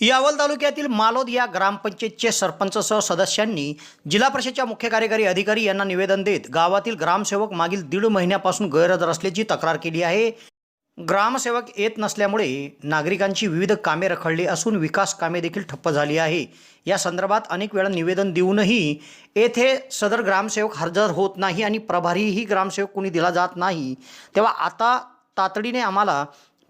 यावल तालुक्यातील मालोद या ग्रामपंचायतचे सरपंचसह सदस्यांनी जिल्हा परिषदच्या मुख्य कार्यकारी अधिकारी यांना निवेदन देत गावातील ग्रामसेवक मागील दीड महिन्यापासून गैरहजर असल्याची तक्रार केली आहे. ग्रामसेवक येत नसल्यामुळे नागरिकांची विविध कामे रखडली असून विकास कामे देखील ठप्प झाली आहे. या संदर्भात अनेक वेळा निवेदन देऊनही येथे सदर ग्रामसेवक हजर होत नाही आणि प्रभारीही ग्रामसेवक कुणी दिला जात नाही. तेव्हा आता तातडीने आम्हाला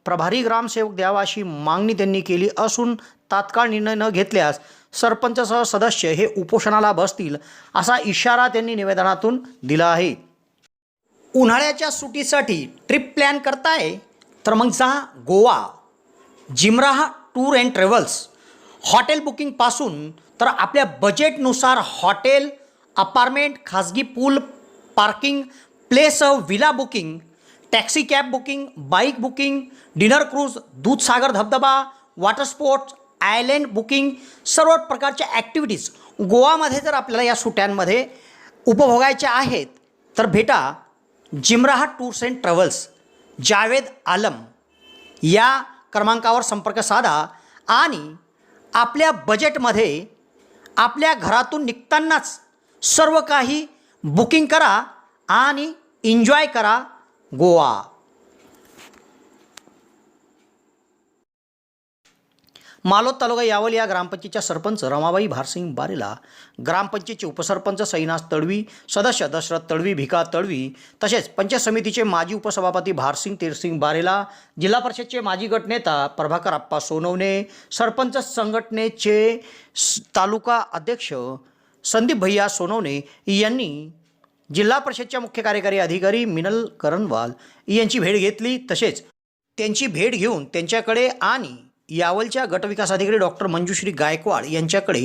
प्रभारी ग्रामसेवक द्यावा अशी मागणी त्यांनी केली असून तात्काळ निर्णय न घेतल्यास सरपंचसह सदस्य हे उपोषणाला बसतील असा इशारा त्यांनी निवेदनातून दिला आहे. उन्हाळ्याच्या सुटीसाठी ट्रिप प्लॅन करताय? तर मग जा Goa. Jimrah tour and travels. Hotel बुकिंगपासून तर आपल्या बजेटनुसार हॉटेल अपार्टमेंट खाजगी pool parking place villa booking taxi cab booking bike booking dinner cruise Dudhsagar धबधबा वॉटर स्पोर्ट्स आयलँड बुकिंग सर्व प्रकारच्या ॲक्टिव्हिटीज गोवामध्ये जर आपल्याला या सुट्यांमध्ये उपभोगायच्या आहेत तर भेटा Jimraha tours and travels Javed Alam या क्रमांकावर संपर्क साधा आणि आपल्या बजेटमध्ये आपल्या घरातून निघतानाच सर्व काही बुकिंग करा आणि एन्जॉय करा गोवा. मालोद तालुका यावल या ग्रामपंचायतच्या सरपंच रमाबाई भारसिंग बारेला ग्रामपंचायतचे उपसरपंच सैनास तडवी सदस्य दशरथ तडवी भिका तडवी तसेच पंचायत समितीचे माजी उपसभापती भारसिंग तेरसिंग बारेला जिल्हा परिषदचे माजी गटनेता प्रभाकर आप्पा सोनवणे सरपंच संघटनेचे तालुका अध्यक्ष संदीप भैया सोनवणे यांनी जिल्हा परिषदच्या मुख्य कार्यकारी अधिकारी मिनल करणवाल यांची भेट घेतली. तसेच त्यांची भेट घेऊन त्यांच्याकडे आणि यावलच्या गटविकास अधिकारी डॉक्टर मंजुश्री गायकवाड यांच्याकडे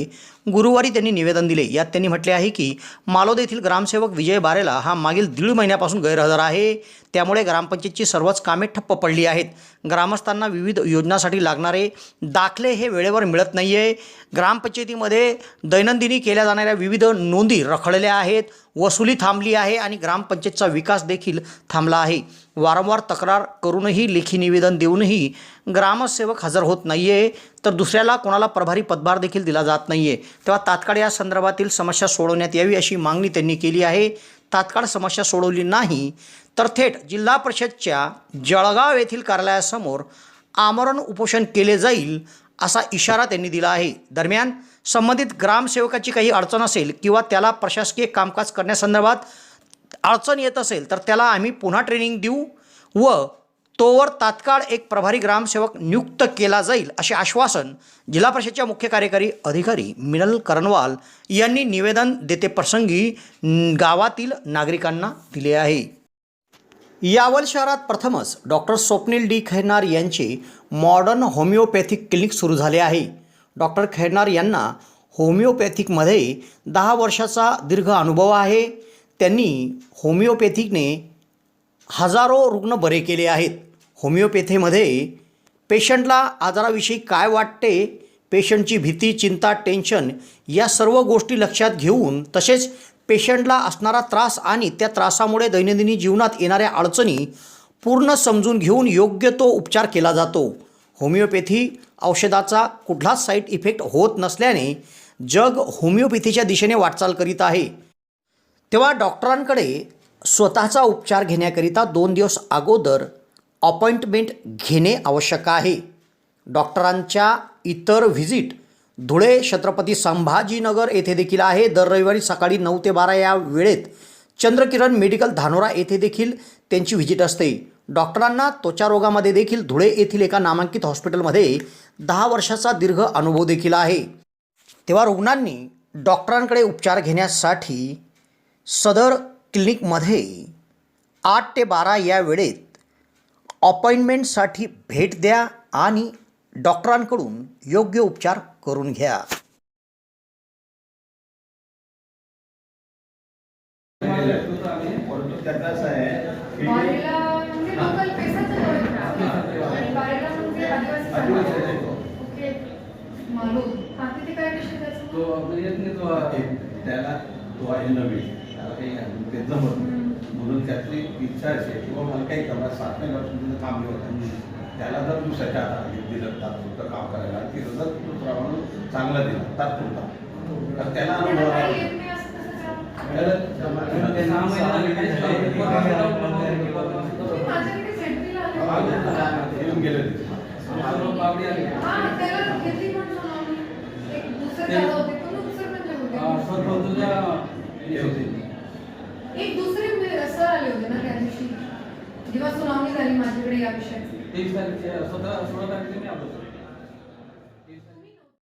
गुरुवारी त्यांनी निवेदन दिले. यात त्यांनी म्हटले आहे की मालोद येथील ग्रामसेवक विजय बारेला हा मागील दीड महिन्यापासून गैरहजर आहे. त्यामुळे ग्रामपंचायतची सर्वच कामे ठप्प पडली आहेत. ग्रामस्थांना विविध योजनासाठी लागणारे दाखले हे वेळेवर मिळत नाही आहे ग्रामपंचायतीमध्ये दैनंदिनी केल्या जाणाऱ्या विविध नोंदी रखडल्या आहेत. वसुली थांबली आहे आणि ग्रामपंचायतचा विकास देखील थांबला आहे. वारंवार तक्रार करूनही लेखी निवेदन देऊनही ग्रामसेवक हजर होत नाही आहे तर दुसऱ्याला कोणाला प्रभारी पदभार देखील दिला जात नाही आहे तेव्हा तात्काळ या संदर्भातील समस्या सोडवण्यात यावी अशी मागणी त्यांनी केली आहे. तात्काळ समस्या सोडवली नाही तर थेट जिल्हा परिषदच्या जळगाव येथील कार्यालयासमोर आमरण उपोषण केले जाईल असा इशारा त्यांनी दिला आहे. दरम्यान संबंधित ग्रामसेवकाची काही अडचण असेल किंवा त्याला प्रशासकीय कामकाज करण्यासंदर्भात अडचण येत असेल तर त्याला आम्ही पुन्हा ट्रेनिंग देऊ व तोवर तात्काळ एक प्रभारी ग्रामसेवक नियुक्त केला जाईल असे आश्वासन जिल्हा परिषदच्या मुख्य कार्यकारी अधिकारी मिनल करणवाल यांनी निवेदन देते प्रसंगी गावातील नागरिकांना दिले आहे. यावल शहरात प्रथमच डॉक्टर स्वप्नील डी खैनार यांचे मॉडर्न होमिओपॅथिक क्लिनिक सुरू झाले आहे. डॉक्टर खैरनार यांना होमिओपॅथिकमध्ये दहा वर्षाचा दीर्घ अनुभव आहे. त्यांनी होमिओपॅथिकने हजारो रुग्ण बरे केले आहेत. होमिओपॅथीमध्ये पेशंटला आजाराविषयी काय वाटते पेशंटची भीती चिंता टेन्शन या सर्व गोष्टी लक्षात घेऊन तसेच पेशंटला असणारा त्रास आणि त्या त्रासामुळे दैनंदिनी जीवनात येणाऱ्या अडचणी पूर्ण समजून घेऊन योग्य तो उपचार केला जातो. होमिओपॅथी औषधाचा कुठलाच साईड इफेक्ट होत नसल्याने जग होमिओपॅथीच्या दिशेने वाटचाल करीत आहे. तेव्हा डॉक्टरांकडे स्वतःचा उपचार घेण्याकरिता दोन दिवस अगोदर अपॉइंटमेंट घेणे आवश्यक आहे. डॉक्टरांच्या इतर व्हिजिट धुळे छत्रपती संभाजीनगर येथे देखील आहे. दर रविवारी सकाळी नऊ ते बारा या वेळेत चंद्रकिरण मेडिकल धानोरा येथे देखील त्यांची व्हिजिट असते. डॉक्टरांना त्वचारोगामध्ये देखील धुळे येथील एका नामांकित हॉस्पिटलमध्ये दहा वर्षाचा दीर्घ अनुभव देखील आहे. तेव्हा रुग्णांनी डॉक्टरांकडे उपचार घेण्यासाठी सदर क्लिनिकमध्ये आठ ते बारा या वेळेत अपॉइंटमेंटसाठी भेट द्या आणि डॉक्टरांकडून योग्य उपचार करून घ्या. परंतु मालूम. हा तिथे काय विषय त्याचा? तो येत नाही तो त्याला तो आहे नवीन. त्याला काही ते जमत नाही. म्हणून त्यातली इच्छा अशी किंवा मला काही करणार सात महिन्यापासून तिथं काम घेऊन त्याला जर दुसऱ्याच्या हातात दिलं तात्पुरतं काम करायला तिथं जर चांगला दिला तात्पुरता. तर त्याला अनुभव नाही असं. येऊन गेले ते. हा. एक दुसरे म्हणजे होते. एक दुसरे मे- सर आले होते ना त्या दिवशी जेव्हा सुनावणी झाली माझ्याकडे या विषयाची तेवीस स्वतः सोळा तारखेला मी आलो